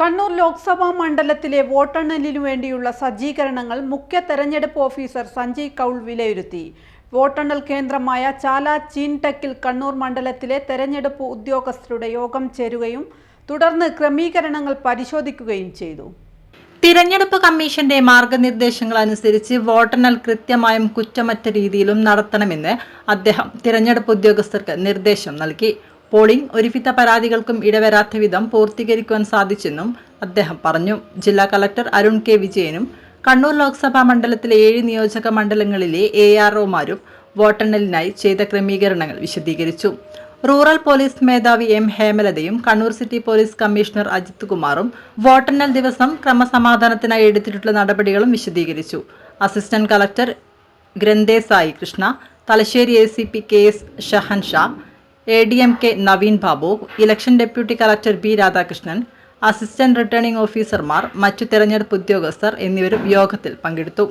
കണ്ണൂർ ലോക്സഭാ മണ്ഡലത്തിലെ വോട്ടെണ്ണലിനു വേണ്ടിയുള്ള സജ്ജീകരണങ്ങൾ മുഖ്യ തെരഞ്ഞെടുപ്പ് ഓഫീസർ സഞ്ജയ് കൗൾ വിലയിരുത്തി. വോട്ടെണ്ണൽ കേന്ദ്രമായ ചാല ചീൻടെക്കിൽ കണ്ണൂർ മണ്ഡലത്തിലെ തെരഞ്ഞെടുപ്പ് ഉദ്യോഗസ്ഥരുടെ യോഗം ചേരുകയും തുടർന്ന് ക്രമീകരണങ്ങൾ പരിശോധിക്കുകയും ചെയ്തു. തിരഞ്ഞെടുപ്പ് കമ്മീഷന്റെ മാർഗനിർദ്ദേശങ്ങൾ അനുസരിച്ച് വോട്ടെണ്ണൽ കൃത്യമായും കുറ്റമറ്റ രീതിയിലും നടത്തണമെന്ന് അദ്ദേഹം തിരഞ്ഞെടുപ്പ് ഉദ്യോഗസ്ഥർക്ക് നിർദ്ദേശം നൽകി. പോളിംഗ് ഒരുവിധ പരാതികൾക്കും ഇടവരാത്ത വിധം പൂർത്തീകരിക്കുവാൻ സാധിച്ചെന്നും അദ്ദേഹം പറഞ്ഞു. ജില്ലാ കളക്ടർ അരുൺ കെ. വിജയനും കണ്ണൂർ ലോക്സഭാ മണ്ഡലത്തിലെ ഏഴ് നിയോജക മണ്ഡലങ്ങളിലെ എ ആർ ഒമാരും വോട്ടെണ്ണലിനായി ചെയ്ത ക്രമീകരണങ്ങൾ വിശദീകരിച്ചു. റൂറൽ പോലീസ് മേധാവി M ഹേമലതയും Kannur city police commissioner Ajith കുമാറും വോട്ടെണ്ണൽ ദിവസം ക്രമസമാധാനത്തിനായി എടുത്തിട്ടുള്ള നടപടികളും വിശദീകരിച്ചു. Assistant collector Granthe Sai Krishna Thalassery A C P K S Shahan Shah A D M K Naveen Babu election deputy collector B Radhakrishnan assistant returning ഓഫീസർമാർ മറ്റു തെരഞ്ഞെടുപ്പ് ഉദ്യോഗസ്ഥർ എന്നിവരും യോഗത്തിൽ പങ്കെടുത്തു.